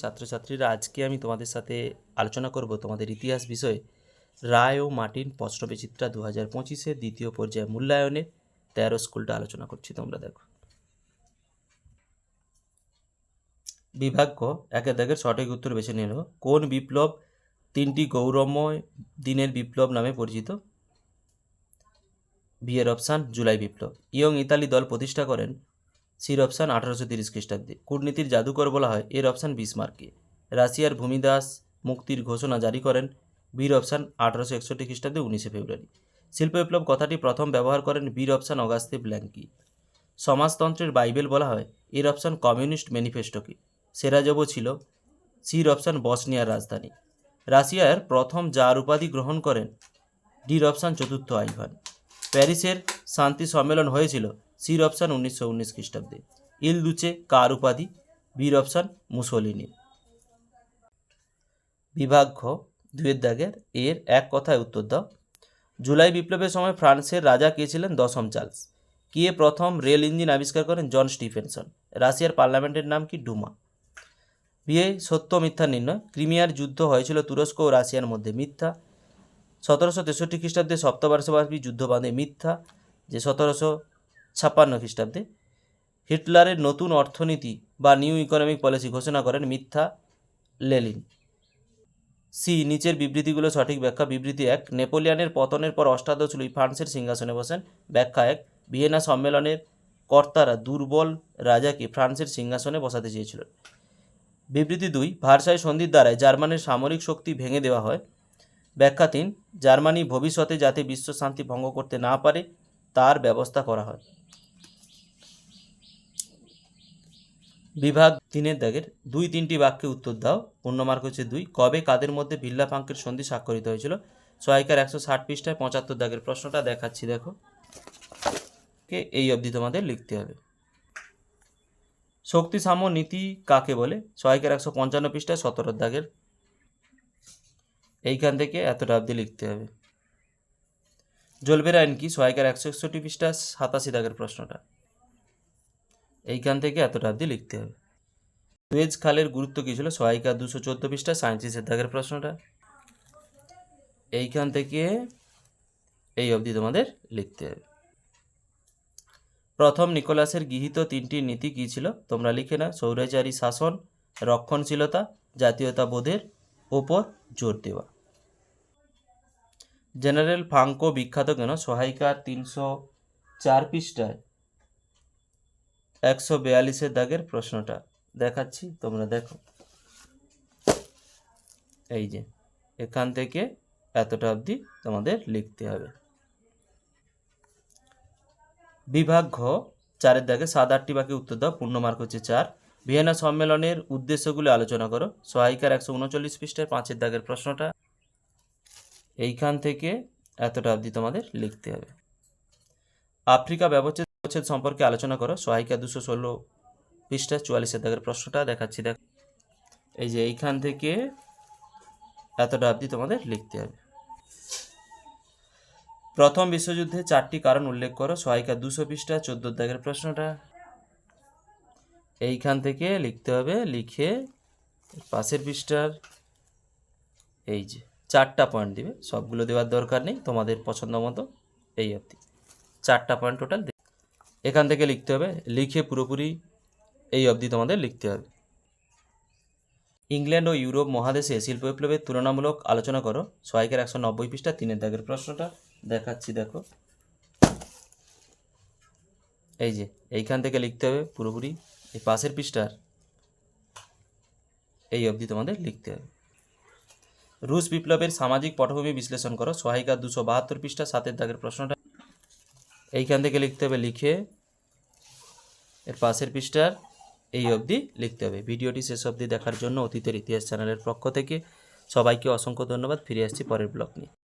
ছাত্রছাত্রীরা আজকে আমি তোমাদের সাথে আলোচনা করব তোমাদের ইতিহাস বিষয়ে। রায় ও মার্টিন প্রশ্নবিচিত্রা দু হাজার পঁচিশের দ্বিতীয় পর্যায়ে মূল্যায়নে তেরো স্কুলটা আলোচনা করছি তোমরা দেখো। বিভাগ ক, একের দাগের সঠিক উত্তর বেছে নিল। কোন বিপ্লব তিনটি গৌরবময় দিনের বিপ্লব নামে পরিচিত? বিয়ের অপশান, জুলাই বিপ্লব। ইয়ং ইতালি দল প্রতিষ্ঠা করেন সির অপশান আঠারোশো তিরিশ খ্রিস্টাব্দে। কূটনীতির জাদুকর বলা হয় এর অপশান বিসমার্কে। রাশিয়ার ভূমিদাস মুক্তির ঘোষণা জারি করেন বীর অপশান আঠারোশো একষট্টি খ্রিস্টাব্দে উনিশে ফেব্রুয়ারি। শিল্প বিপ্লব কথাটি প্রথম ব্যবহার করেন বীর অপশান অগাস্তে ব্ল্যাঙ্কি। সমাজতন্ত্রের বাইবেল বলা হয় এর অপশান কমিউনিস্ট ম্যানিফেস্টোকে। সেরাজবো ছিল সির অপশান বসনিয়ার রাজধানী। রাশিয়ার প্রথম জার উপাধি গ্রহণ করেন ডির অপশান চতুর্থ আইভান। প্যারিসের শান্তি সম্মেলন হয়েছিল সির অপশান উনিশশো উনিশ খ্রিস্টাব্দে। ইল দুচে, কার উপাধি? বীর অপশান মুসোলিনি। বিভাগ ঘ দুয়ের দাগের, এর এক কথায় উত্তর দাও। জুলাই বিপ্লবের সময় ফ্রান্সের রাজা কে ছিলেন? দশম চার্লস। কে প্রথম রেল ইঞ্জিন আবিষ্কার করেন? John Stephenson. রাশিয়ার পার্লামেন্টের নাম কি? ডুমা। বিয়ে, সত্য, মিথ্যা নির্ণয়। ক্রিমিয়ার যুদ্ধ হয়েছিল তুরস্ক ও রাশিয়ার মধ্যে মিথ্যা। সতেরোশো তেষট্টি খ্রিস্টাব্দে সপ্তবর্ষব্যাপী যুদ্ধ বাঁধে মিথ্যা। যে সতেরোশো ছাপ্পান্ন খ্রিস্টাব্দে হিটলারের নতুন অর্থনীতি বা নিউ ইকোনমিক পলিসি ঘোষণা করেন মিথ্যা লেলিন। সি, নিচের বিবৃতিগুলো সঠিক ব্যাখ্যা। বিবৃতি এক, নেপোলিয়ানের পতনের পর অষ্টাদশ লুই ফ্রান্সের সিংহাসনে বসেন। ব্যাখ্যা এক, ভিয়েনা সম্মেলনের কর্তারা দুর্বল রাজাকে ফ্রান্সের সিংহাসনে বসাতে চেয়েছিল বিবৃতি দুই, ভারসাই সন্ধির দ্বারায় জার্মানির সামরিক শক্তি ভেঙে দেওয়া হয়। ব্যাখ্যা তিন, জার্মানি ভবিষ্যতে যাতে বিশ্ব শান্তি ভঙ্গ করতে না পারে তার ব্যবস্থা করা হয়। বিভাগ তিনের দাগের দুই তিনটি বাক্যে উত্তর দাও। পূর্ণমার্ক হচ্ছে দুই। কবে কাদের মধ্যে ভিল্লা পাঙ্কের সন্ধি স্বাক্ষরিত হয়েছিল? সহায়িকার একশো ষাট পৃষ্ঠায় পঁচাত্তর দাগের প্রশ্নটা দেখাচ্ছি, দেখো। কে? এই অবধি তোমাদের লিখতে হবে। শক্তি সাম্য নীতি কাকে বলে? সহায়িকার একশো পঞ্চান্ন পৃষ্ঠায় সতেরো দাগের। এইখান থেকে এতটা অবধি লিখতে হবে। জলবের আইন কি সহায়িকার একশো একষট্টি পৃষ্ঠা সাতাশি দাগের প্রশ্নটা। এইখান থেকে এতটা অবধি লিখতে হবে। সুয়েজ খালের গুরুত্ব কী ছিল? সহায়িকা দুশো চোদ্দ পৃষ্ঠা সাঁত্রিশের দাগের প্রশ্নটা। এইখান থেকে এই অবধি তোমাদের লিখতে হবে। প্রথম নিকোলাসের গৃহীত তিনটি নীতি কী ছিল? তোমরা লিখে না সৌরাচারী শাসন, রক্ষণশীলতা, জাতীয়তাবোধের ওপর জোর দেওয়া। জেনারেল ফাঙ্কো বিখ্যাত কেন? সহায়িকার তিনশো চার পৃষ্ঠায় একশো বিয়াল্লিশের দাগের প্রশ্নটা দেখাচ্ছি, তোমরা দেখো। এই যে, এখান থেকে এতটা অবধি তোমাদের লিখতে হবে। বিভাগ ঘ, চারের দাগে সাত আটটি বাকি উত্তর দাও, পূর্ণ মার্ক হচ্ছে চার। ভিয়েনা সম্মেলনের উদ্দেশ্যগুলি আলোচনা করো। সহায়িকার একশো উনচল্লিশ পৃষ্ঠায় পাঁচের দাগের প্রশ্নটা এইখান থেকে এতটা অবধি তোমাদের লিখতে হবে। আফ্রিকা ব্যবচ্ছেদ ব্যবচ্ছেদ সম্পর্কে আলোচনা করো। সহায়িকা দুশো ষোলো পৃষ্ঠা চুয়াল্লিশের দাগের প্রশ্নটা দেখাচ্ছি। দেখ, এই যে এইখান থেকে এতটা অবধি তোমাদের লিখতে হবে। প্রথম বিশ্বযুদ্ধে চারটি কারণ উল্লেখ করো। সহায়িকা দুশো পৃষ্ঠা চোদ্দ দাগের প্রশ্নটা। এইখান থেকে লিখতে হবে, লিখে পাশের পৃষ্ঠার এই যে চারটা পয়েন্ট দিবে। সবগুলো দেওয়ার দরকার নেই, তোমাদের পছন্দ মতো এই অবধি। চারটা পয়েন্ট টোটাল এখান থেকে লিখতে হবে, লিখে পুরোপুরি এই অবধি তোমাদের লিখতে হবে। ইংল্যান্ড ও ইউরোপ মহাদেশে শিল্প বিপ্লবের তুলনামূলক আলোচনা করো। সহায়িকার একশো নব্বই পৃষ্ঠা, তিনের দাগের প্রশ্নটা দেখাচ্ছি, দেখো। এই যে, এইখান থেকে লিখতে হবে পুরোপুরি, এই পাশের পৃষ্ঠার এই অবধি তোমাদের লিখতে হবে। রুশ বিপ্লবের সামাজিক পটভূমি বিশ্লেষণ করো। সহায়িকা দুশো বাহাত্তর পৃষ্ঠা, সাতের দাগের প্রশ্নটা। এইখান থেকে লিখতে হবে, লিখে এর পাশের পৃষ্ঠার এই অবধি লিখতে হবে। ভিডিওটি শেষ অবধি দেখার জন্য অতীতের ইতিহাস চ্যানেলের পক্ষ থেকে সবাইকে অসংখ্য ধন্যবাদ। ফিরে আসছি পরের ব্লগ নিয়ে।